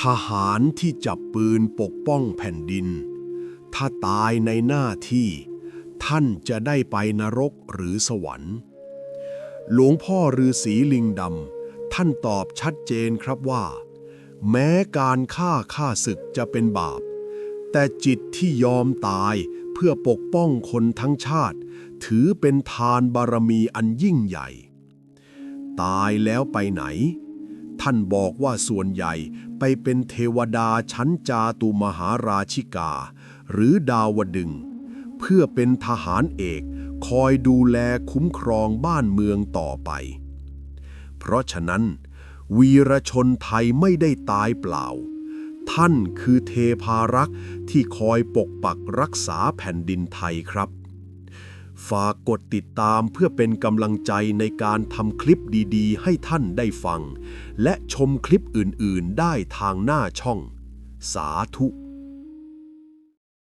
ทหารที่จับปืนปกป้องแผ่นดิน ถ้าตายในหน้าที่ ท่านจะได้ไปนรกหรือสวรรค์ หลวงพ่อฤาษีลิงดำท่านตอบชัดเจนครับว่า แม้การฆ่าฆ่าศึกจะเป็นบาป แต่จิตที่ยอมตายเพื่อปกป้องคนทั้งชาติ ถือเป็นทานบารมีอันยิ่งใหญ่ ตายแล้วไปไหน ท่านบอกว่าส่วนใหญ่ไปเป็นเทวดาชั้นจาตุมหาราชิกา หรือดาวดึง เพื่อเป็นทหารเอกคอยดูแลคุ้มครองบ้านเมืองต่อไป เพราะฉะนั้น วีรชนไทยไม่ได้ตายเปล่า ท่านคือเทพารักษ์ที่คอยปกปักรักษาแผ่นดินไทยครับ ฝากกดติดตามเพื่อเป็นกำลังใจในการทำคลิปดีๆ ให้ท่านได้ฟัง และชมคลิปอื่นๆ ได้ทางหน้าช่อง สาธุ